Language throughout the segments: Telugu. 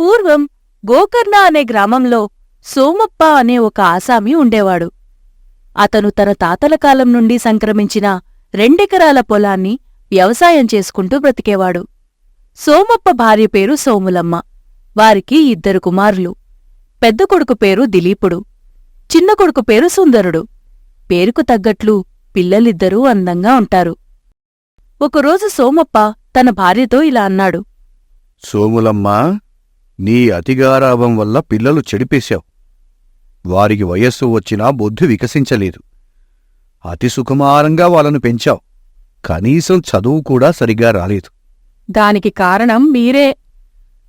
పూర్వం గోకర్ణ అనే గ్రామంలో సోమప్ప అనే ఒక ఆసామి ఉండేవాడు. అతను తన తాతల కాలం నుండి సంక్రమించిన రెండెకరాల పొలాన్ని వ్యవసాయం చేసుకుంటూ బ్రతికేవాడు. సోమప్ప భార్య పేరు సోములమ్మ. వారికి ఇద్దరు కుమారులు. పెద్ద కొడుకు పేరు దిలీపుడు. చిన్న కొడుకు పేరు సుందరుడు. పేరుకు తగ్గట్లు పిల్లలిద్దరూ అందంగా ఉంటారు. ఒకరోజు సోమప్ప తన భార్యతో ఇలా అన్నాడు. సోములమ్మా నీ అతిగారాభం వల్ల పిల్లలు చెడిపేశావు. వారికి వయస్సు వచ్చినా బుద్ధి వికసించలేదు. అతి సుకుమారంగా వాళ్ళను పెంచావు. కనీసం చదువు కూడా సరిగా రాలేదు. దానికి కారణం మీరే.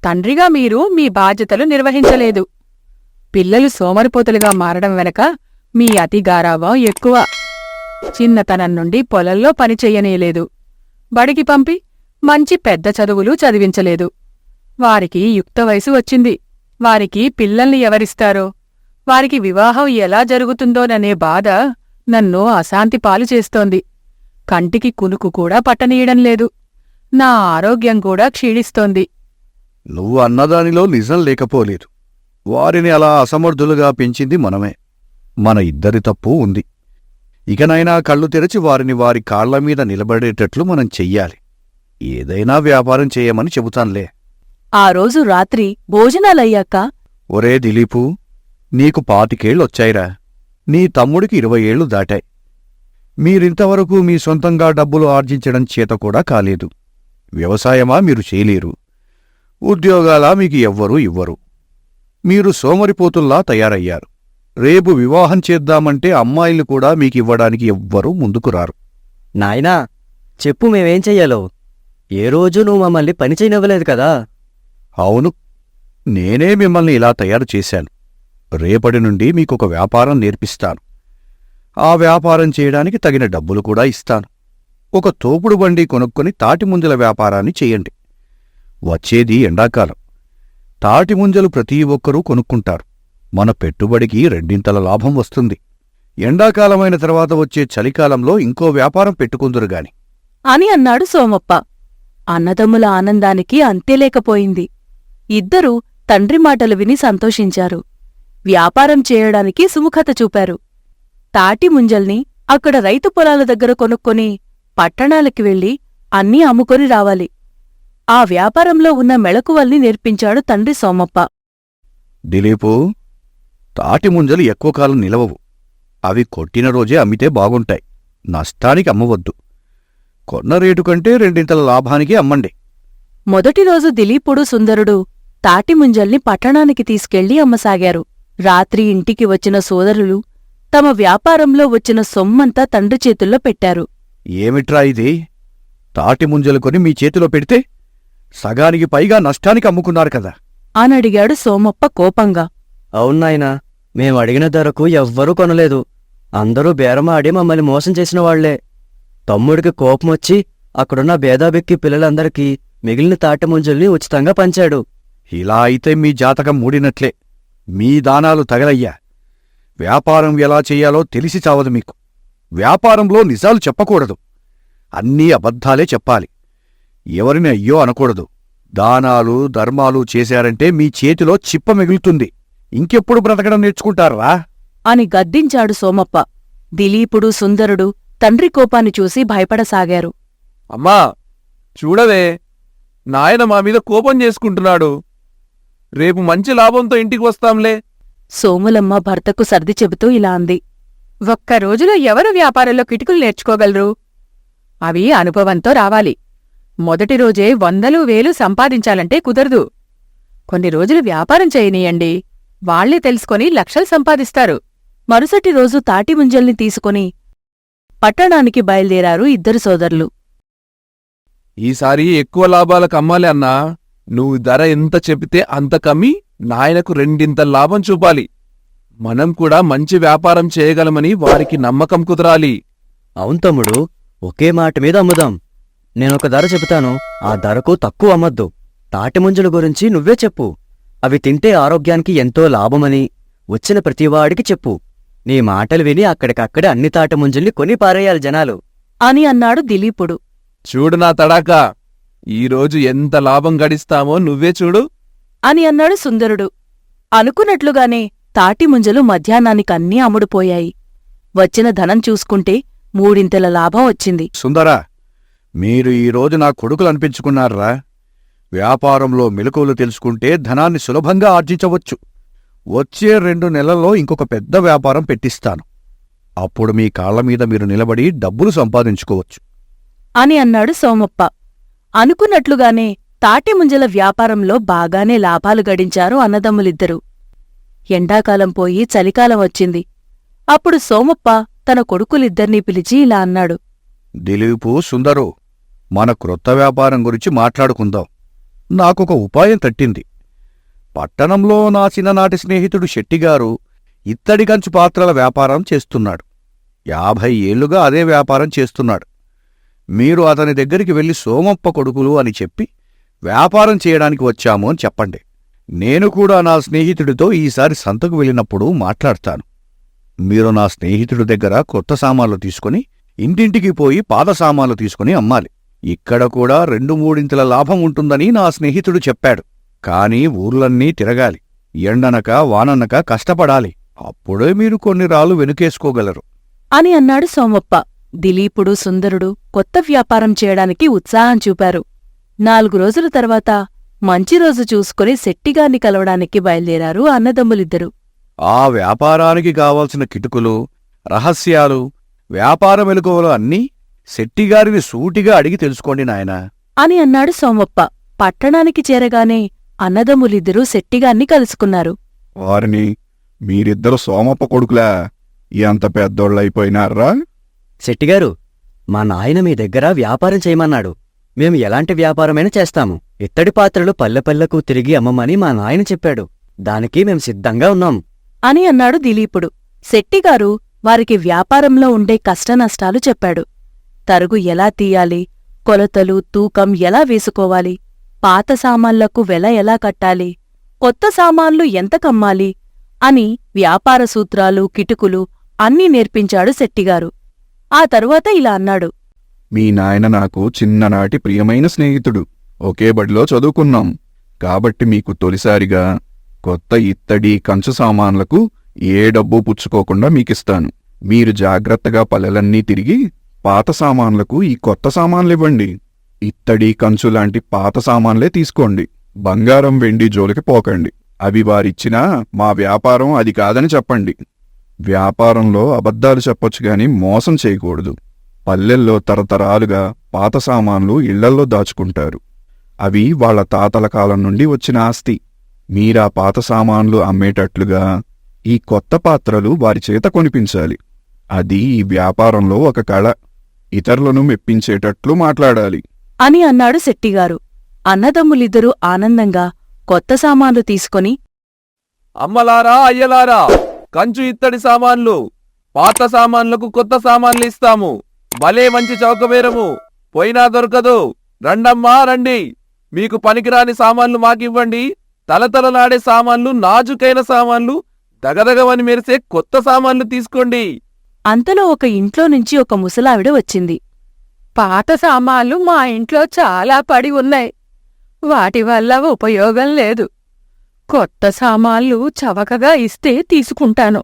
తండ్రిగా మీరు మీ బాధ్యతలు నిర్వహించలేదు. పిల్లలు సోమరిపోతులుగా మారడం వెనక మీ అతి గారాభం ఎక్కువ. చిన్నతనం నుండి పొలంలో పని చెయ్యనేలేదు బడికి పంపి మంచి పెద్ద చదువులు చదివించలేదు. వారికి యుక్త వయసు వచ్చింది. వారికి పిల్లల్ని ఎవరిస్తారో? వారికి వివాహం ఎలా జరుగుతుందోననే బాధ నన్ను అశాంతి పాలు చేస్తోంది. కంటికి కునుకు కూడా పట్టనీయడం లేదు. నా ఆరోగ్యం కూడా క్షీణిస్తోంది. నువ్వు అన్నదానిలో నిజం లేకపోలేదు. వారిని అలా అసమర్థులుగా పెంచింది మనమే. మన ఇద్దరి తప్పు ఉంది. ఇకనైనా కళ్ళు తెరచి వారిని వారి కాళ్ళ మీద నిలబడేటట్లు మనం చెయ్యాలి. ఏదైనా వ్యాపారం చేయమని చెబుతాన్లే. ఆ రోజు రాత్రి భోజనాలయ్యాక ఒరే దిలీపు నీకు పాతికేళ్ళొచ్చాయిరా. నీ తమ్ముడికి ఇరవై ఏళ్ళు దాటాయి. మీరింతవరకు మీ సొంతంగా డబ్బులు ఆర్జించడం చేత కూడా కాలేదు. వ్యవసాయమా మీరు చేయలేరు. ఉద్యోగాలా మీకు ఎవ్వరూ ఇవ్వరు. మీరు సోమరిపోతుల్లా తయారయ్యారు. రేపు వివాహం చేద్దామంటే అమ్మాయిల్ని కూడా మీకివ్వడానికి ఎవ్వరూ ముందుకు రారు. నాయనా చెప్పు మేమేం చెయ్యాలో. ఏ రోజు నువ్వు మమ్మల్ని పని చేయనివ్వలేదు కదా. అవును నేనే మిమ్మల్ని ఇలా తయారు చేశాను. రేపటి నుండి మీకొక వ్యాపారం నేర్పిస్తాను. ఆ వ్యాపారం చేయడానికి తగిన డబ్బులు కూడా ఇస్తాను. ఒక తోపుడు బండి కొనుక్కొని తాటిముంజల వ్యాపారాన్ని చెయ్యండి వచ్చేది ఎండాకాలం. తాటిముంజలు ప్రతి ఒక్కరూ కొనుక్కుంటారు. మన పెట్టుబడికి రెండింతల లాభం వస్తుంది. ఎండాకాలమైన తర్వాత వచ్చే చలికాలంలో ఇంకో వ్యాపారం పెట్టుకుందురుగాని అని అన్నాడు సోమప్ప. అన్నదమ్ముల ఆనందానికి అంతేలేకపోయింది ఇద్దరూ తండ్రి మాటలు విని సంతోషించారు. వ్యాపారం చేయడానికి సుముఖత చూపారు. తాటి ముంజల్ని అక్కడ రైతు పొలాల దగ్గర కొనుక్కొని పట్టణాలకి వెళ్ళి అన్నీ అమ్ముకొని రావాలి. ఆ వ్యాపారంలో ఉన్న మెళకువల్ని నేర్పించాడు తండ్రి సోమప్ప. దిలీపు తాటిముంజలు ఎక్కువ కాలం నిలవవు. అవి కొట్టిన రోజే అమ్మితే బాగుంటాయి. నష్టానికి అమ్మవద్దు. కొన్న రేటు కంటే రెండింతల లాభానికి అమ్మండి. మొదటి రోజు దిలీపుడు సుందరుడు తాటి ముంజల్ని పట్టణానికి తీసుకెళ్ళి అమ్మసాగారు. రాత్రి ఇంటికి వచ్చిన సోదరులు తమ వ్యాపారంలో వచ్చిన సొమ్మంతా తండ్రి చేతుల్లో పెట్టారు. ఏమిట్రా ఇది? తాటిముంజలు కొని మీ చేతిలో పెడితే సగానికి పైగా నష్టానికి అమ్ముకున్నారు కదా. అనడిగాడు సోమప్ప కోపంగా. అవును నాయనా మేం అడిగిన ధరకు ఎవ్వరూ కొనలేదు. అందరూ బేరమాడి మమ్మల్ని మోసం చేసిన వాళ్ళే తమ్ముడికి కోపమొచ్చి అక్కడున్న భేదాబెక్కి పిల్లలందరికీ మిగిలిన తాటిముంజల్ని ఉచితంగా పంచాడు. ఇలా అయితే మీ జాతకం మూడినట్లే. మీ దానాలు తగలయ్యా. వ్యాపారం ఎలా చెయ్యాలో తెలిసి చావదు మీకు. వ్యాపారంలో నిజాలు చెప్పకూడదు. అన్నీ అబద్ధాలే చెప్పాలి. ఎవరిని అయ్యో అనకూడదు. దానాలు ధర్మాలు చేశారంటే మీ చేతిలో చిప్ప మిగులుతుంది. ఇంకెప్పుడు బ్రతకడం నేర్చుకుంటారా అని గద్దించాడు సోమప్ప. దిలీపుడు సుందరుడు తండ్రి కోపాన్ని చూసి భయపడసాగారు. అమ్మా చూడవే. నాయన మా మీద కోపం చేసుకుంటున్నాడు. రేపు మంచి లాభంతో ఇంటికి వస్తాంలే. సోములమ్మ భర్తకు సర్ది చెబుతూ ఇలా అంది. ఒక్క రోజులో ఎవరు వ్యాపారంలో కిటుకులు నేర్చుకోగలరు? అవి అనుభవంతో రావాలి. మొదటి రోజే వందలు వేలు సంపాదించాలంటే కుదరదు. కొన్ని రోజులు వ్యాపారం చేయనీయండి. వాళ్ళే తెలుసుకొని లక్షలు సంపాదిస్తారు. మరుసటి రోజు తాటి ముంజల్ని తీసుకుని పట్టణానికి బయలుదేరారు ఇద్దరు సోదరులు. ఈసారి ఎక్కువ లాభాలకు అమ్మాలి అన్నా. నువ్వు ధర ఎంత చెబితే అంత కమ్మి నాయనకు రెండింత లాభం చూపాలి. మనం కూడా మంచి వ్యాపారం చేయగలమని వారికి నమ్మకం కుదరాలి. అవును తమ్ముడు ఒకే మాట మీద అమ్ముదాం. నేనొక ధర చెబుతాను ఆ ధరకు తక్కువ అమ్మద్దు. తాటిముంజల గురించి నువ్వే చెప్పు. అవి తింటే ఆరోగ్యానికి ఎంతో లాభమని వచ్చిన ప్రతివాడికి చెప్పు. నీ మాటలు విని అక్కడికక్కడే అన్ని తాటిముంజల్ని కొని పారేయాలి జనాలు. అని అన్నాడు దిలీపుడు. చూడు నా తడాకా. ఈరోజు ఎంత లాభం గడిస్తామో నువ్వే చూడు. అని అన్నాడు సుందరుడు. అనుకున్నట్లుగానే తాటి ముంజలు మధ్యాహ్నానికన్నీ అమ్ముడుపోయాయి. వచ్చిన ధనం చూసుకుంటే మూడింతల లాభం వచ్చింది. సుందరా మీరు ఈరోజు నా కొడుకులు అనిపించుకున్నారా? వ్యాపారంలో మెలకువలు తెలుసుకుంటే ధనాన్ని సులభంగా ఆర్జించవచ్చు. వచ్చే రెండు నెలల్లో ఇంకొక పెద్ద వ్యాపారం పెట్టిస్తాను. అప్పుడు మీ కాళ్ళ మీద మీరు నిలబడి డబ్బులు సంపాదించుకోవచ్చు. అని అన్నాడు సోమప్ప. అనుకున్నట్లుగానే తాటిముంజల వ్యాపారంలో బాగానే లాభాలు గడించారు అన్నదమ్ములిద్దరూ. ఎండాకాలం పోయి చలికాలం వచ్చింది. అప్పుడు సోమప్ప తన కొడుకులిద్దర్నీ పిలిచి ఇలా అన్నాడు. దిలీపు సుందరు మన క్రొత్త వ్యాపారం గురించి మాట్లాడుకుందాం. నాకొక ఉపాయం తట్టింది. పట్టణంలో నా చిన్ననాటి స్నేహితుడు శెట్టిగారు ఇత్తడి కంచు పాత్రల వ్యాపారం చేస్తున్నాడు. యాభై ఏళ్ళుగా అదే వ్యాపారం చేస్తున్నాడు. మీరు అతని దగ్గరికి వెళ్ళి సోమప్ప కొడుకులు అని చెప్పి వ్యాపారం చేయడానికి వచ్చాము అని చెప్పండి. నేను కూడా నా స్నేహితుడితో ఈసారి సంతకు వెళ్ళినప్పుడు మాట్లాడతాను. మీరు నా స్నేహితుడి దగ్గర కొత్త సామాన్లు తీసుకుని ఇంటింటికి పోయి పాత సామాన్లు తీసుకుని అమ్మాలి. ఇక్కడ కూడా రెండు మూడింతల లాభం ఉంటుందని నా స్నేహితుడు చెప్పాడు. కాని ఊర్లన్నీ తిరగాలి. ఎండనక వాననక కష్టపడాలి. అప్పుడే మీరు కొన్ని రాళ్ళు వెనుకేసుకోగలరు. అని అన్నాడు సోమప్ప. దిలీపుడు సుందరుడు కొత్త వ్యాపారం చేయడానికి ఉత్సాహం చూపారు. నాలుగు రోజుల తర్వాత మంచి రోజు చూసుకుని శెట్టిగాన్ని కలవడానికి బయలుదేరారు అన్నదమ్ములిద్దరూ. ఆ వ్యాపారానికి కావాల్సిన కిటుకులు రహస్యాలు వ్యాపార మెలకువలు అన్నీ శెట్టిగారిని సూటిగా అడిగి తెలుసుకోండి నాయనా. అని అన్నాడు సోమప్ప. పట్టణానికి చేరగానే అన్నదమ్ములిద్దరూ శెట్టిగాన్ని కలుసుకున్నారు. వారిని మీరిద్దరు సోమప్ప కొడుకులా? ఎంత పెద్దోళ్ళైపోయినారా శెట్టిగారు మా నాయన మీ దగ్గర వ్యాపారం చేయమన్నాడు. మేము ఎలాంటి వ్యాపారమైనా చేస్తాము. ఇత్తడి పాత్రలు పల్లెపల్లెకు తిరిగి అమ్మమని మా నాయన చెప్పాడు. దానికి మేం సిద్ధంగా ఉన్నాం. అని అన్నాడు దిలీపుడు. శెట్టిగారు వారికి వ్యాపారంలో ఉండే కష్టనష్టాలు చెప్పాడు. తరుగు ఎలా తీయాలి? కొలతలు తూకం ఎలా వేసుకోవాలి? పాత సామాన్లకు వెల ఎలా కట్టాలి? కొత్త సామాన్లు ఎంత కమ్మాలి? అని వ్యాపార సూత్రాలు కిటుకులు అన్నీ నేర్పించాడు శెట్టిగారు. ఆ తరువాత ఇలా అన్నాడు. మీ నాయన నాకు చిన్ననాటి ప్రియమైన స్నేహితుడు. ఒకే బడిలో చదువుకున్నాం. కాబట్టి మీకు తొలిసారిగా కొత్త ఇత్తడి కంచు సామాన్లకు ఏ డబ్బు పుచ్చుకోకుండా మీకిస్తాను. మీరు జాగ్రత్తగా పల్లెలన్నీ తిరిగి పాత సామాన్లకు ఈ కొత్త సామాన్లివ్వండి. ఇత్తడి కంచు లాంటి పాత సామాన్లే తీసుకోండి. బంగారం వెండి జోలికి పోకండి. అవి వారిచ్చినా మా వ్యాపారం అది కాదని చెప్పండి. వ్యాపారంలో అబద్ధాలు చెప్పొచ్చు గాని మోసం చేయకూడదు. పల్లెల్లో తరతరాలుగా పాత సామాన్లు ఇళ్ళల్లో దాచుకుంటారు. అవి వాళ్ళ తాతల కాలం నుండి వచ్చిన ఆస్తి. మీరా పాత సామాన్లు అమ్మేటట్లుగా ఈ కొత్త పాత్రలు వారి చేత కొనిపించాలి. అది ఈ వ్యాపారంలో ఒక కళ. ఇతరులను మెప్పించేటట్లు మాట్లాడాలి. అని అన్నాడు శెట్టిగారు. అన్నదమ్ములిద్దరూ ఆనందంగా కొత్త సామాన్లు తీసుకొని అమ్మలారా అయ్యలారా! కంచు ఇత్తడి సామాన్లు పాత సామాన్లకు కొత్త సామాన్లు ఇస్తాము. భలే మంచి చౌకబేరము పోయినా దొరకదు. రండమ్మా రండి. మీకు పనికిరాని సామాన్లు మాకివ్వండి. తలతలలాడే సామాన్లు నాజుకైన సామాన్లు దగదగవని మెరిసే కొత్త సామాన్లు తీసుకోండి. అంతలో ఒక ఇంట్లో నుంచి ఒక ముసలావిడ వచ్చింది. పాత సామాన్లు మా ఇంట్లో చాలా పడి ఉన్నాయి. వాటి వల్ల ఉపయోగం లేదు. కొత్త సామాన్లు చవకగా ఇస్తే తీసుకుంటాను.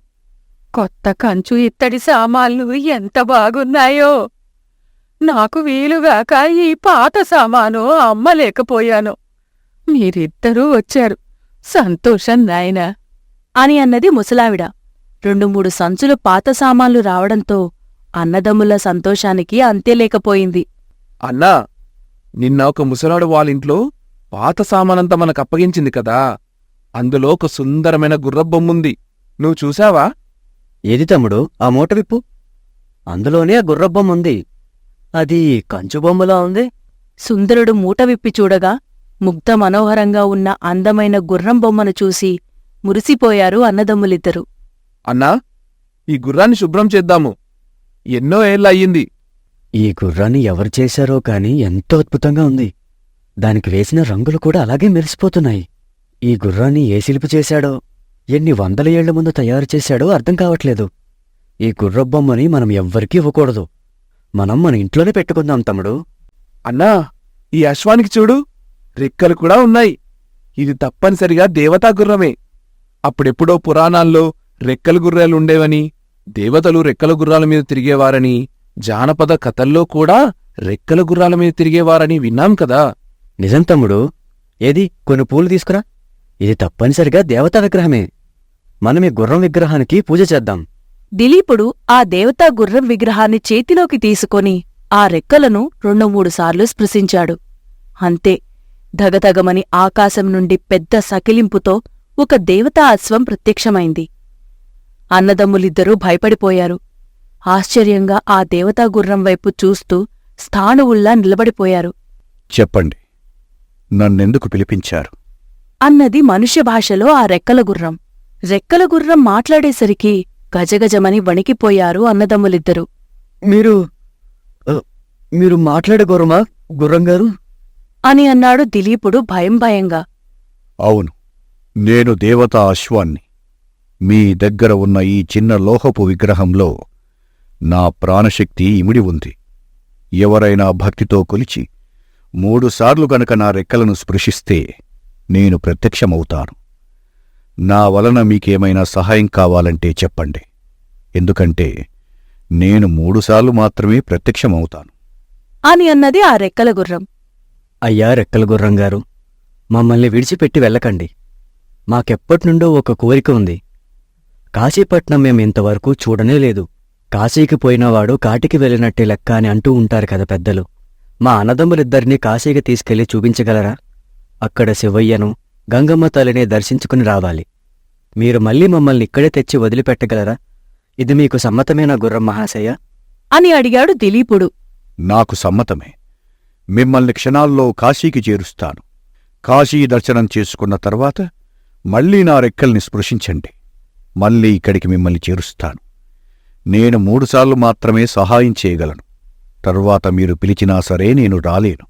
కొత్త కంచు ఇత్తడి సామాన్లు ఎంత బాగున్నాయో! నాకు వీలుగాక ఈ పాత సామాను అమ్మలేకపోయాను. మీరిద్దరూ వచ్చారు. సంతోషం నాయనా! అని అన్నది ముసలావిడ. రెండు మూడు సంచులు పాత సామాన్లు రావడంతో అన్నదమ్ముల సంతోషానికి అంతేలేకపోయింది అన్నా నిన్న ఒక ముసలాడు వాళ్ళింట్లో పాత సామానంతా మనకు అప్పగించింది కదా! అందులో ఒక సుందరమైన గుర్రబొమ్ముంది. నువ్వు చూశావా? ఏది తమ్ముడు? ఆ మూట విప్పు అందులోనే ఆ గుర్రబొమ్మ ఉంది అది కంచు బొమ్మలా ఉంది. సుందరుడు మూట విప్పి చూడగా ముగ్ధ మనోహరంగా ఉన్న అందమైన గుర్రం బొమ్మను చూసి మురిసిపోయారు అన్నదమ్ములిద్దరూ. అన్నా ఈ గుర్రాన్ని శుభ్రం చేద్దాము. ఎన్నో ఏళ్ళయ్యింది. ఈ గుర్రాన్ని ఎవరు చేశారో కాని ఎంతో అద్భుతంగా ఉంది. దానికి వేసిన రంగులు కూడా అలాగే మెరిసిపోతున్నాయి. ఈ గుర్రాన్ని ఏ శిల్పి చేశాడో? ఎన్ని వందల ఏళ్ళ ముందు తయారు చేశాడో అర్థం కావట్లేదు. ఈ గుర్రబొమ్మని మనం ఎవ్వరికీ ఇవ్వకూడదు. మనం మన ఇంట్లోనే పెట్టుకుందాం తమ్ముడు. అన్నా ఈ అశ్వానికి చూడు రెక్కలు కూడా ఉన్నాయి. ఇది తప్పనిసరిగా దేవతా గుర్రమే. అప్పుడెప్పుడో పురాణాల్లో రెక్కల గుర్రాలు ఉండేవని దేవతలు రెక్కల గుర్రాల మీద తిరిగేవారని జానపద కథల్లో కూడా రెక్కల గుర్రాల మీద తిరిగేవారని విన్నాం కదా. నిజం తమ్ముడు. ఏది? కొన్ని పూలు తీసుకురా. ఇది తప్పనిసరిగా దేవతా విగ్రహమే. మనం ఈ గుర్రం విగ్రహానికి పూజ చేద్దాం. దిలీపుడు ఆ దేవతా గుర్రం విగ్రహాన్ని చేతిలోకి తీసుకొని ఆ రెక్కలను రెండు మూడు సార్లు స్పృశించాడు. అంతే ధగధగమని ఆకాశం నుండి పెద్ద సకిలింపుతో ఒక దేవతా అశ్వం ప్రత్యక్షమైంది. అన్నదమ్ములిద్దరూ భయపడిపోయారు. ఆశ్చర్యంగా ఆ దేవతా గుర్రం వైపు చూస్తూ స్థాణువుల్లా నిలబడిపోయారు. చెప్పండి నన్నెందుకు పిలిపించారు? అన్నది మనుష్య భాషలో ఆ రెక్కల గుర్రం. రెక్కల గుర్రం మాట్లాడేసరికి గజగజమని వణికిపోయారు అన్నదమ్ములిద్దరూ. మీరు మీరు మాట్లాడే గుర్రమా గుర్రం గారు అని అన్నాడు దిలీపుడు భయం భయంగా. అవును నేను దేవతా అశ్వాన్ని. మీ దగ్గర ఉన్న ఈ చిన్న లోహపు విగ్రహంలో నా ప్రాణశక్తి ఇమిడి ఉంది. ఎవరైనా భక్తితో కొలిచి మూడుసార్లు గనక నా రెక్కలను స్పృశిస్తే నేను ప్రత్యక్షమవుతాను. నా వలన మీకేమైనా సహాయం కావాలంటే చెప్పండి. ఎందుకంటే నేను మూడుసార్లు మాత్రమే ప్రత్యక్షమవుతాను. అని అన్నది ఆ రెక్కల గుర్రం. అయ్యా రెక్కల గుర్రం గారు మమ్మల్ని విడిచిపెట్టి వెళ్ళకండి. మాకెప్పటినుండో ఒక కోరిక ఉంది. కాశీపట్నం మేం ఇంతవరకు చూడనే లేదు. కాశీకి పోయినవాడు కాటికి వెళ్ళినట్టే లెక్క అని అంటూ ఉంటారు కదా పెద్దలు. మా అన్నదమ్ములిద్దరినీ కాశీకి తీసుకెళ్ళి చూపించగలరా? అక్కడ శివయ్యను గంగమ్మ తల్లిని దర్శించుకుని రావాలి. మీరు మళ్ళీ మమ్మల్ని ఇక్కడే తెచ్చి వదిలిపెట్టగలరా? ఇది మీకు సమ్మతమేనా గుర్రం మహాశయ? అని అడిగాడు దిలీపుడు. నాకు సమ్మతమే. మిమ్మల్ని క్షణాల్లో కాశీకి చేరుస్తాను. కాశీ దర్శనం చేసుకున్న తర్వాత మళ్ళీ నా రెక్కల్ని స్పృశించండి. మళ్ళీ ఇక్కడికి మిమ్మల్ని చేరుస్తాను. నేను మూడుసార్లు మాత్రమే సహాయం చేయగలను. తరువాత మీరు పిలిచినా సరే నేను రాలేను.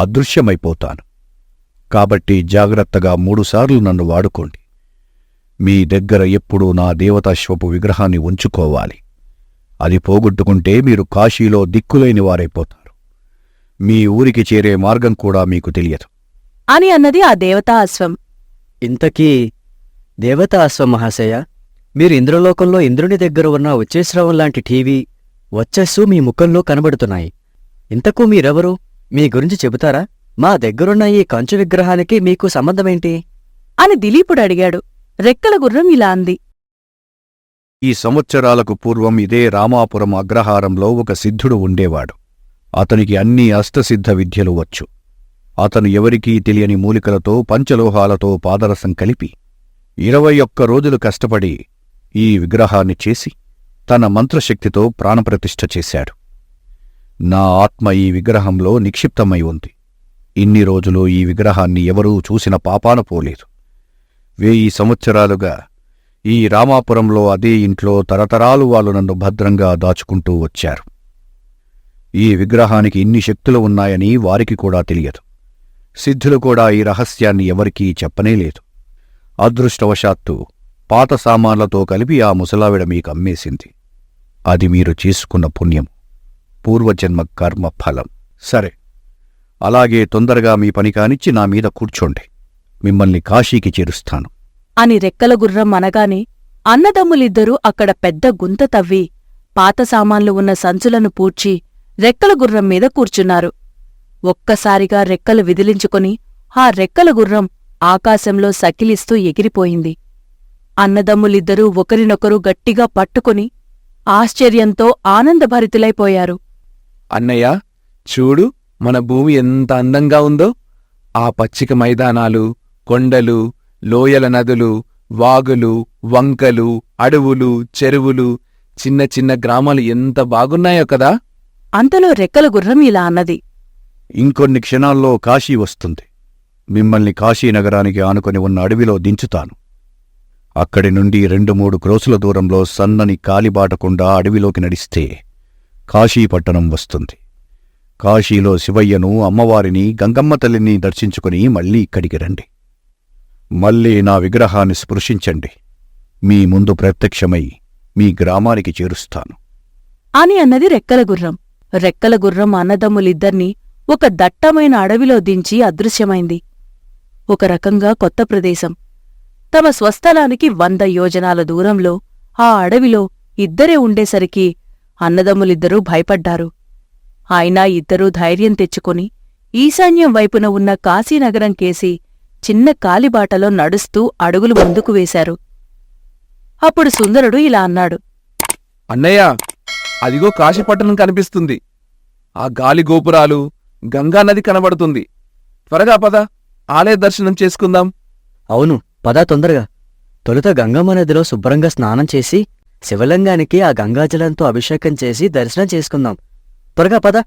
అదృశ్యమైపోతాను. కాబట్టి జాగ్రత్తగా మూడుసార్లు నన్ను వాడుకోండి. మీ దగ్గర ఎప్పుడూ నా దేవతాశ్వపు విగ్రహాన్ని ఉంచుకోవాలి. అది పోగొట్టుకుంటే మీరు కాశీలో దిక్కులేని వారైపోతారు మీ ఊరికి చేరే మార్గం కూడా మీకు తెలియదు. అని అన్నది ఆ దేవతా అశ్వం ఇంతకీ దేవతా అశ్వ మహాశయ మీరు ఇంద్రలోకంలో ఇంద్రుని దగ్గర ఉన్న వచ్చేశ్రవం లాంటి టీవీ వచ్చస్సు మీ ముఖంలో కనబడుతున్నాయి. ఇంతకు మీరెవరు? మీ గురించి చెబుతారా? మా దగ్గరున్న ఈ కంచు విగ్రహానికి మీకు సంబంధమేంటి? అని దిలీపుడు అడిగాడు. రెక్కల గుర్రం ఇలా అంది. ఈ సంవత్సరాలకు పూర్వం ఇదే రామాపురం అగ్రహారంలో ఒక సిద్ధుడు ఉండేవాడు. అతనికి అన్ని అష్టసిద్ధ విద్యలు వచ్చు. అతను ఎవరికీ తెలియని మూలికలతో పంచలోహాలతో పాదరసం కలిపి ఇరవై ఒక్క రోజులు కష్టపడి ఈ విగ్రహాన్ని చేసి తన మంత్రశక్తితో ప్రాణప్రతిష్ఠ చేశాడు. నా ఆత్మ ఈ విగ్రహంలో నిక్షిప్తమై ఉంది. ఇన్ని రోజులు ఈ విగ్రహాన్ని ఎవరూ చూసిన పాపాన పోలేదు వెయ్యి సంవత్సరాలుగా ఈ రామాపురంలో అదే ఇంట్లో తరతరాలు వాళ్ళు నన్ను భద్రంగా దాచుకుంటూ వచ్చారు. ఈ విగ్రహానికి ఇన్ని శక్తులు ఉన్నాయని వారికి కూడా తెలియదు. సిద్ధులు కూడా ఈ రహస్యాన్ని ఎవరికీ చెప్పనేలేదు అదృష్టవశాత్తు పాత సామాన్లతో కలిపి ఆ ముసలావిడ మీకు అమ్మేసింది. అది మీరు చేసుకున్న పుణ్యం పూర్వజన్మ కర్మ ఫలం. సరే. అలాగే తొందరగా మీ పని కానిచ్చి నా మీద కూర్చోండి. మిమ్మల్ని కాశీకి చేరుస్తాను. అని రెక్కల గుర్రం అనగానే అన్నదమ్ములిద్దరూ అక్కడ పెద్ద గుంత తవ్వి పాత సామాన్లు ఉన్న సంచులను పూడ్చి రెక్కల గుర్రం మీద కూర్చున్నారు. ఒక్కసారిగా రెక్కలు విదిలించుకొని ఆ రెక్కల గుర్రం ఆకాశంలో సకిలిస్తూ ఎగిరిపోయింది. అన్నదమ్ములిద్దరూ ఒకరినొకరు గట్టిగా పట్టుకుని ఆశ్చర్యంతో ఆనందభరితులైపోయారు. అన్నయ్య చూడు మన భూమి ఎంత అందంగా ఉందో ఆ పచ్చిక మైదానాలు కొండలు లోయల నదులు వాగులు వంకలు అడవులు చెరువులు చిన్న చిన్న గ్రామాలు ఎంత బాగున్నాయో కదా? అంతలో రెక్కల గుర్రం ఇలా అన్నది. ఇంకొన్ని క్షణాల్లో కాశీ వస్తుంది. మిమ్మల్ని కాశీనగరానికి ఆనుకొని ఉన్న అడవిలో దించుతాను. అక్కడి నుండి రెండు మూడు క్రోసుల దూరంలో సన్నని కాలిబాటకుండా అడవిలోకి నడిస్తే కాశీపట్టణం వస్తుంది. కాశీలో శివయ్యను అమ్మవారిని గంగమ్మ తల్లిని దర్శించుకుని మళ్ళీ ఇక్కడికి రండి. మళ్ళీ నా విగ్రహాన్ని స్పృశించండి. మీ ముందు ప్రత్యక్షమై మీ గ్రామానికి చేరుస్తాను. అని అన్నది రెక్కల గుర్రం. రెక్కల గుర్రం అన్నదమ్ములిద్దర్నీ ఒక దట్టమైన అడవిలో దించి అదృశ్యమైంది. ఒక రకంగా కొత్త ప్రదేశం. తమ స్వస్థలానికి వంద యోజనాల దూరంలో ఆ అడవిలో ఇద్దరే ఉండేసరికి అన్నదమ్ములిద్దరూ భయపడ్డారు. అయినా ఇద్దరూ ధైర్యం తెచ్చుకొని ఈశాన్యం వైపున ఉన్న కాశీనగరం కేసి చిన్న కాలిబాటలో నడుస్తూ అడుగులు ముందుకు వేశారు. అప్పుడు సుందరుడు ఇలా అన్నాడు. అన్నయ్య అదిగో కాశీపట్టణం కనిపిస్తుంది. ఆ గాలి గోపురాలు గంగానది కనబడుతుంది. త్వరగా పద ఆలయ దర్శనం చేసుకుందాం. అవును పదా తొందరగా. తొలుత గంగమ్మ నదిలో శుభ్రంగా స్నానం చేసి శివలింగానికి ఆ గంగాజలంతో అభిషేకం చేసి దర్శనం చేసుకుందాం. త్వరగా పద.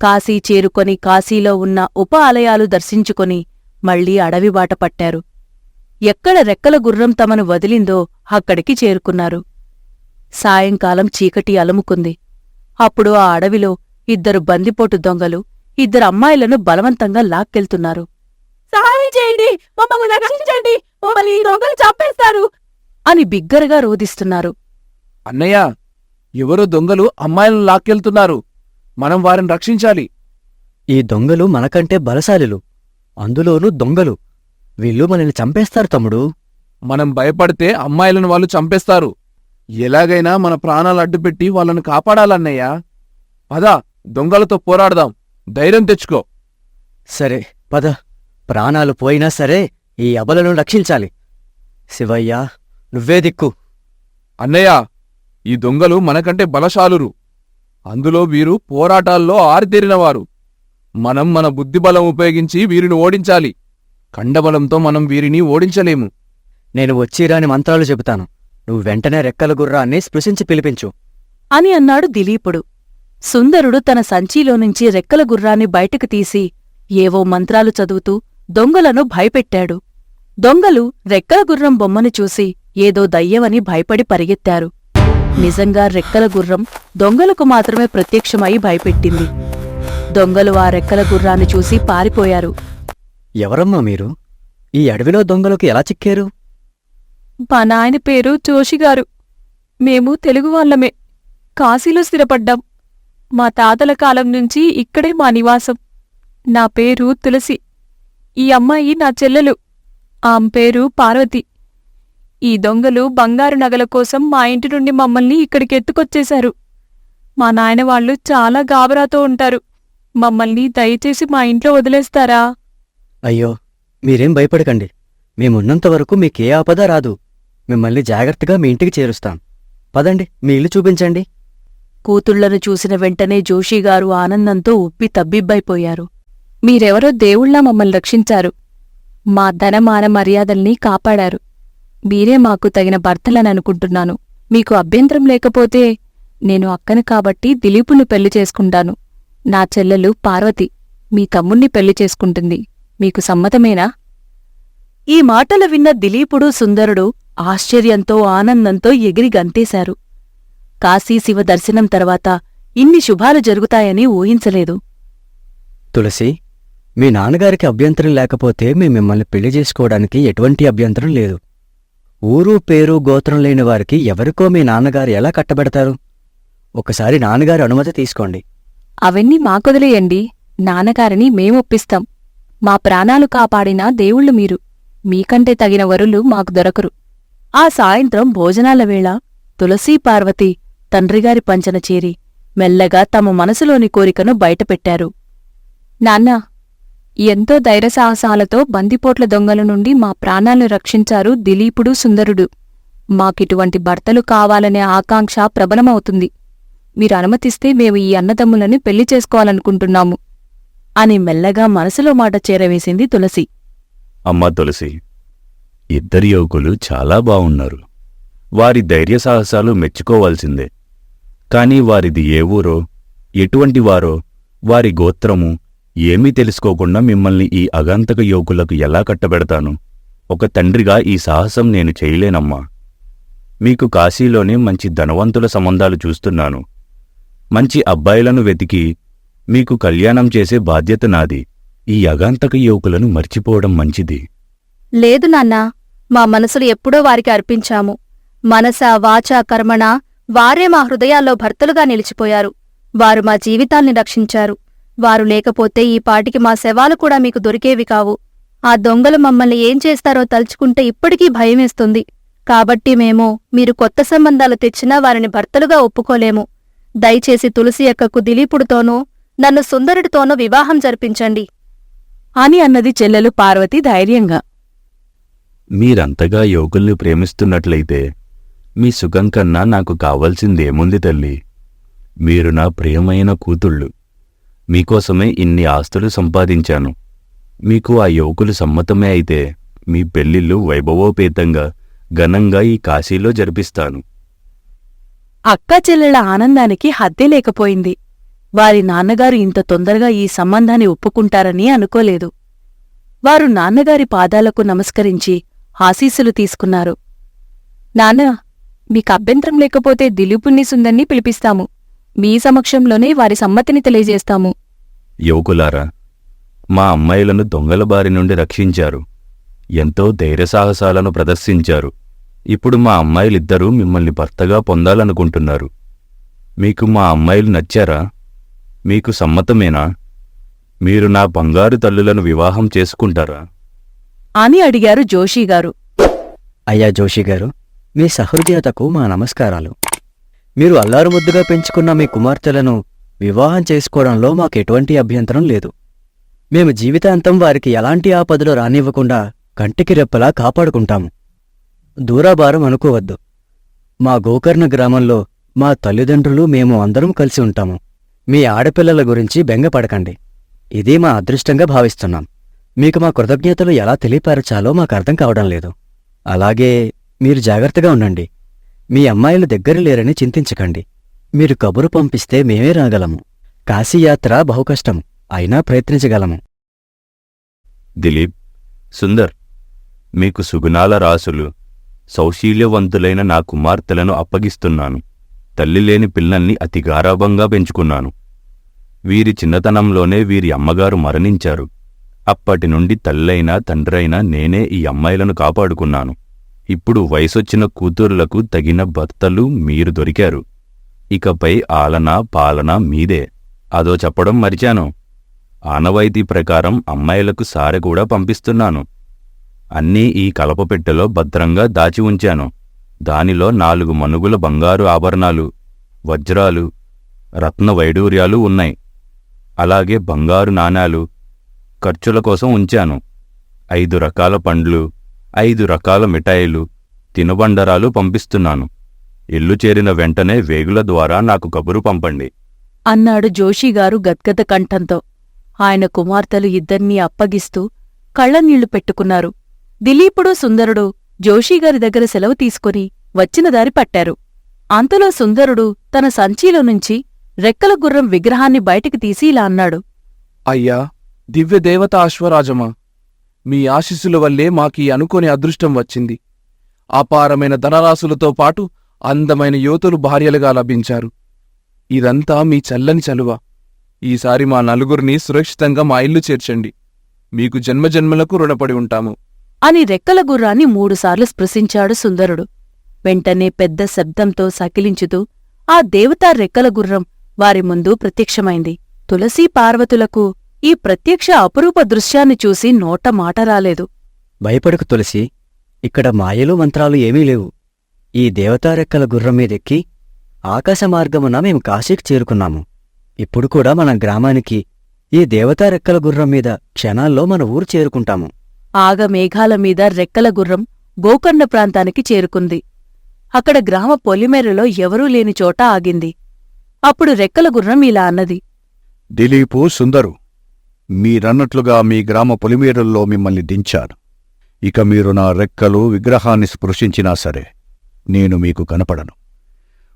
కాశీ చేరుకొని కాశీలో ఉన్న ఉప ఆలయాలు దర్శించుకొని మళ్ళీ అడవి బాట పట్టారు. ఎక్కడ రెక్కల గుర్రం తమను వదిలిందో అక్కడికి చేరుకున్నారు. సాయంకాలం చీకటి అలుముకుంది. అప్పుడు ఆ అడవిలో ఇద్దరు బందిపోటు దొంగలు ఇద్దరు అమ్మాయిలను బలవంతంగా లాక్కెళ్తున్నారు. సహాయం చేయండి! మమ్మల్ని రక్షించండి! మమ్మల్ని ఈ దొంగలు చంపేస్తారు! అని బిగ్గరగా రోదిస్తున్నారు అన్నయ్య ఎవరో దొంగలు అమ్మాయిలను లాక్కెళ్తున్నారు. మనం వారిని రక్షించాలి. ఈ దొంగలు మనకంటే బలశాలులు. అందులోనూ దొంగలు. వీళ్ళు మనల్ని చంపేస్తారు తమ్ముడు. మనం భయపడితే అమ్మాయిలను వాళ్ళు చంపేస్తారు. ఎలాగైనా మన ప్రాణాలు అడ్డుపెట్టి వాళ్ళను కాపాడాలన్నయ్య. పద దొంగలతో పోరాడదాం. ధైర్యం తెచ్చుకో. సరే పద. ప్రాణాలు పోయినా సరే ఈ అబలను రక్షించాలి. శివయ్య నువ్వే దిక్కు. అన్నయ్య ఈ దొంగలు మనకంటే బలశాలురు. అందులో వీరు పోరాటాల్లో ఆరితేరినవారు. మనం మన బుద్ధిబలం ఉపయోగించి వీరిని ఓడించాలి. కండబలంతో మనం వీరిని ఓడించలేము. నేను వచ్చిరాని మంత్రాలు చెబుతాను. నువ్వు వెంటనే రెక్కల గుర్రాన్ని స్పృశించి పిలిపించు. అని అన్నాడు దిలీపుడు. సుందరుడు తన సంచీలో నుంచి రెక్కల గుర్రాన్ని బయటకు తీసి ఏవో మంత్రాలు చదువుతూ దొంగలను భయపెట్టాడు. దొంగలు రెక్కల గుర్రం బొమ్మను చూసి ఏదో దయ్యమని భయపడి పరిగెత్తారు. నిజంగా రెక్కల గుర్రం దొంగలకు మాత్రమే ప్రత్యక్షమై భయపెట్టింది. దొంగలు ఆ రెక్కల గుర్రాన్ని చూసి పారిపోయారు. ఎవరమ్మా మీరు? ఈ అడవిలో దొంగలకు ఎలా చిక్కారు? మా నాయన పేరు జోషిగారు మేము తెలుగు వాళ్ళమే. కాశీలో స్థిరపడ్డాం. మా తాతల కాలం నుంచి ఇక్కడే మా నివాసం. నా పేరు తులసి. ఈ అమ్మాయి నా చెల్లెలు. ఆమె పేరు పార్వతి. ఈ దొంగలు బంగారు నగల కోసం మా ఇంటి నుండి మమ్మల్ని ఇక్కడికి ఎత్తుకొచ్చేశారు. మా నాయన వాళ్ళు చాలా గాబరాతో ఉంటారు. మమ్మల్ని దయచేసి మా ఇంట్లో వదిలేస్తారా? అయ్యో మీరేం భయపడకండి. మేమున్నంత వరకు మీకే ఆపద రాదు. మిమ్మల్ని జాగ్రత్తగా మీ ఇంటికి చేరుస్తాం. పదండి మీ ఇల్లు చూపించండి. కూతుళ్ళను చూసిన వెంటనే జోషిగారు ఆనందంతో ఉప్పి తబ్బిబ్బైపోయారు. మీరెవరో దేవుళ్ళ మమ్మల్ని రక్షించారు. మా ధనమాన మర్యాదల్ని కాపాడారు. మీరే మాకు తగిన భర్తలననుకుంటున్నాను మీకు అభ్యంతరం లేకపోతే నేను అక్కను కాబట్టి దిలీపుని పెళ్ళి చేసుకుంటాను. నా చెల్లెలు పార్వతి మీ తమ్ముణ్ణి పెళ్ళి చేసుకుంటుంది. మీకు సమ్మతమేనా? ఈ మాటలు విన్న దిలీపుడు సుందరుడు ఆశ్చర్యంతో ఆనందంతో ఎగిరి గంతేశారు. కాశీ శివ దర్శనం తర్వాత ఇన్ని శుభాలు జరుగుతాయని ఊహించలేదు. తులసి మీ నాన్నగారికి అభ్యంతరం లేకపోతే మీ మిమ్మల్ని పెళ్ళి చేసుకోవడానికి ఎటువంటి అభ్యంతరం లేదు. ఊరు పేరు గోత్రం లేని వారికి ఎవరికో మీ నాన్నగారు ఎలా కట్టబెడతారు? ఒకసారి నాన్నగారి అనుమతి తీసుకోండి. అవన్నీ మాకొదిలేయండి నాన్నగారిని మేమొప్పిస్తాం. మా ప్రాణాలు కాపాడిన దేవుళ్ళు మీరు. మీకంటే తగిన వరులు మాకు దొరకరు. ఆ సాయంత్రం భోజనాల వేళ తులసీ పార్వతి తండ్రిగారి పంచన చేరి మెల్లగా తమ మనసులోని కోరికను బయటపెట్టారు. నాన్నా ఎంతో ధైర్యసాహసాలతో బందిపోట్ల దొంగల నుండి మా ప్రాణాలను రక్షించారు దిలీపుడు సుందరుడు. మాకిటువంటి భర్తలు కావాలనే ఆకాంక్ష ప్రబలమవుతుంది. మీరు అనుమతిస్తే మేము ఈ అన్నదమ్ములను పెళ్ళి చేసుకోవాలనుకుంటున్నాము. అని మెల్లగా మనసులో మాట చేరవేసింది తులసి. అమ్మా తులసి ఇద్దరి యువకులు చాలా బావున్నారు వారి ధైర్య సాహసాలు మెచ్చుకోవాల్సిందే. కాని వారిది ఏ ఊరో ఎటువంటి వారో వారి గోత్రము ఏమీ తెలుసుకోకుండా మిమ్మల్ని ఈ అగాంతక యోగులకు ఎలా కట్టబెడతాను? ఒక తండ్రిగా ఈ సాహసం నేను చేయలేనమ్మా. మీకు కాశీలోనే మంచి ధనవంతుల సంబంధాలు చూస్తున్నాను. మంచి అబ్బాయిలను వెతికి మీకు కళ్యాణం చేసే బాధ్యత నాది. ఈ అగాంతక యువకులను మర్చిపోవడం మంచిది. లేదు నాన్నా మా మనసులు ఎప్పుడో వారికి అర్పించాము. మనస వాచ కర్మణ వారే మా హృదయాల్లో భర్తలుగా నిలిచిపోయారు. వారు మా జీవితాల్ని రక్షించారు. వారు లేకపోతే ఈ పాటికి మా శవాలు కూడా మీకు దొరికేవి కావు. ఆ దొంగలు మమ్మల్ని ఏం చేస్తారో తలుచుకుంటే ఇప్పటికీ భయమేస్తుంది. కాబట్టి మేము మీరు కొత్త సంబంధాలు తెచ్చినా వారిని భర్తలుగా ఒప్పుకోలేము. దయచేసి తులసి అక్కకు దిలీపుడితోనూ నన్ను సుందరుడితోనూ వివాహం జరిపించండి. అని అన్నది చెల్లెలు పార్వతి ధైర్యంగా. మీరంతగా యోగుల్ని ప్రేమిస్తున్నట్లయితే మీ సుఖం కన్నా నాకు కావలసిందేముంది తల్లి? మీరు నా ప్రియమైన కూతుళ్ళు. మీకోసమే ఇన్ని ఆస్తులు సంపాదించాను. మీకు ఆ యువకులు సమ్మతమే అయితే మీ పెళ్ళిళ్ళు వైభవోపేతంగా ఘనంగా ఈ కాశీలో జరిపిస్తాను. అక్కా చెల్లెళ్ళ ఆనందానికి హద్దే లేకపోయింది. వారి నాన్నగారు ఇంత తొందరగా ఈ సంబంధాన్ని ఒప్పుకుంటారని అనుకోలేదు. వారు నాన్నగారి పాదాలకు నమస్కరించి ఆశీస్సులు తీసుకున్నారు. నాన్న మీకు అభ్యంతరం లేకపోతే దిలీపుణ్ణి సుందర్ని పిలిపిస్తాము. మీ సమక్షంలోనే వారి సమ్మతిని తెలియజేస్తాము. యువకులారా మా అమ్మాయిలను దొంగల బారి నుండి రక్షించారు. ఎంతో ధైర్యసాహసాలను ప్రదర్శించారు. ఇప్పుడు మా అమ్మాయిలిద్దరూ మిమ్మల్ని భర్తగా పొందాలనుకుంటున్నారు. మీకు మా అమ్మాయిలు నచ్చారా? మీకు సమ్మతమేనా? మీరు నా బంగారు తల్లులను వివాహం చేసుకుంటారా? అని అడిగారు జోషిగారు. అయ్యా జోషి గారు మీ సహృదయతకు మా నమస్కారాలు. మీరు అల్లారుముద్దుగా పెంచుకున్న మీ కుమార్తెలను వివాహం చేసుకోవడంలో మాకు ఎటువంటి అభ్యంతరం లేదు. మేము జీవితాంతం వారికి ఎలాంటి ఆపదలు రానివ్వకుండా కంటికి రెప్పలా కాపాడుకుంటాము. దూరాభారం అనుకోవద్దు. మా గోకర్ణ గ్రామంలో మా తల్లిదండ్రులు మేము అందరం కలిసి ఉంటాము. మీ ఆడపిల్లల గురించి బెంగపడకండి. ఇది మా అదృష్టంగా భావిస్తున్నాం. మీకు మా కృతజ్ఞతలు ఎలా తెలియపరచాలో మాకు అర్థం కావడం లేదు. అలాగే మీరు జాగ్రత్తగా ఉండండి. మీ అమ్మాయిలు దగ్గర లేరని చింతించకండి. మీరు కబురు పంపిస్తే మేమే రాగలము. కాశీయాత్ర బహుకష్టం అయినా ప్రయత్నించగలము. దిలీప్ సుందర్ మీకు సుగుణాల రాసులు సౌశీల్యవంతులైన నా కుమార్తెలను అప్పగిస్తున్నాను. తల్లి లేని పిల్లల్ని అతి గారాభంగా పెంచుకున్నాను. వీరి చిన్నతనంలోనే వీరి అమ్మగారు మరణించారు. అప్పటి నుండి తల్లైనా తండ్రైనా నేనే ఈ అమ్మాయిలను కాపాడుకున్నాను. ఇప్పుడు వయసొచ్చిన కూతురులకు తగిన భర్తలు మీరు దొరికారు. ఇకపై ఆలన పాలన మీదే. అదో చెప్పడం మరిచాను. ఆనవాయితీ ప్రకారం అమ్మాయిలకు సారె కూడా పంపిస్తున్నాను. అన్నీ ఈ కలపపెట్టెలో భద్రంగా దాచి ఉంచాను. దానిలో నాలుగు మనుగుల బంగారు ఆభరణాలు వజ్రాలు రత్న వైడూర్యాలు ఉన్నాయి. అలాగే బంగారు నాణాలు ఖర్చుల కోసం ఉంచాను. ఐదు రకాల పండ్లు ఐదు రకాల మిఠాయిలు తినుబండరాలు పంపిస్తున్నాను. ఇల్లు చేరిన వెంటనే వేగుల ద్వారా నాకు కబురు పంపండి. అన్నాడు జోషిగారు గద్గద కంఠంతో. ఆయన కుమార్తెలు ఇద్దర్నీ అప్పగిస్తూ కళ్ళనీళ్ళు పెట్టుకున్నారు. దిలీపుడు సుందరుడు జోషిగారి దగ్గర సెలవు తీసుకుని వచ్చిన దారి పట్టారు. అంతలో సుందరుడు తన సంచీలో నుంచి రెక్కల గుర్రం విగ్రహాన్ని బయటికి తీసి ఇలా అన్నాడు. అయ్యా దివ్య దేవత అశ్వరాజమా? మీ ఆశీస్సుల వల్లే మాకీ అనుకోని అదృష్టం వచ్చింది. అపారమైన ధనరాశులతో పాటు అందమైన యువతులు భార్యలుగా లభించారు. ఇదంతా మీ చల్లని చలువ. ఈసారి మా నలుగురిని సురక్షితంగా మా ఇల్లు చేర్చండి. మీకు జన్మజన్మలకు రుణపడి ఉంటాము. అని రెక్కల గుర్రాన్ని మూడుసార్లు స్పృశించాడు సుందరుడు. వెంటనే పెద్ద శబ్దంతో సకిలించుతూ ఆ దేవతా రెక్కల గుర్రం వారి ముందు ప్రత్యక్షమైంది. తులసీ పార్వతులకు ఈ ప్రత్యక్ష అపురూప దృశ్యాన్ని చూసి నోట మాట రాలేదు. భయపడకు తులసి ఇక్కడ మాయలు మంత్రాలు ఏమీ లేవు. ఈ దేవతారెక్కల గుర్రం మీదెక్కి ఆకాశ మార్గమున మేము కాశీకి చేరుకున్నాము. ఇప్పుడు కూడా మన గ్రామానికి ఈ దేవతారెక్కల గుర్రం మీద క్షణాల్లో మన ఊరు చేరుకుంటాము. ఆగ మేఘాల మీద రెక్కల గుర్రం గోకర్ణ ప్రాంతానికి చేరుకుంది. అక్కడ గ్రామ పొలిమేరలో ఎవరూ లేని చోట ఆగింది. అప్పుడు రెక్కల గుర్రం ఇలా అన్నది. దిలీపు సుందరు మీరన్నట్లుగా మీ గ్రామ పొలిమేరుల్లో మిమ్మల్ని దించాను. ఇక మీరు నా రెక్కలు విగ్రహాన్ని స్పృశించినా సరే నేను మీకు కనపడను.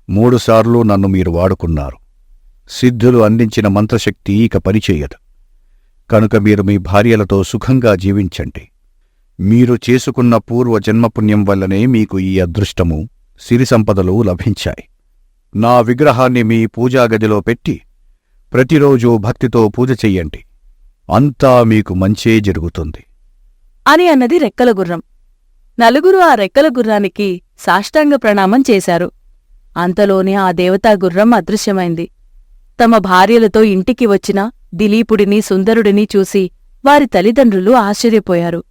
మూడుసార్లు నన్ను మీరు వాడుకున్నారు. సిద్ధులు అందించిన మంత్రశక్తి ఇక పనిచేయదు. కనుక మీరు మీ భార్యలతో సుఖంగా జీవించండి. మీరు చేసుకున్న పూర్వ జన్మపుణ్యం వల్లనే మీకు ఈ అదృష్టము సిరి సంపదలు లభించాయి. నా విగ్రహాన్ని మీ పూజాగదిలో పెట్టి ప్రతిరోజూ భక్తితో పూజ చెయ్యండి. అంతా మీకు మంచే జరుగుతుంది. అని అన్నది రెక్కల గుర్రం. నలుగురు ఆ రెక్కల గుర్రానికి సాష్టాంగ ప్రణామం చేశారు. అంతలోనే ఆ దేవతా గుర్రం అదృశ్యమైంది. తమ భార్యలతో ఇంటికి వచ్చిన దిలీపుడిని సుందరుడిని చూసి వారి తల్లిదండ్రులు ఆశ్చర్యపోయారు.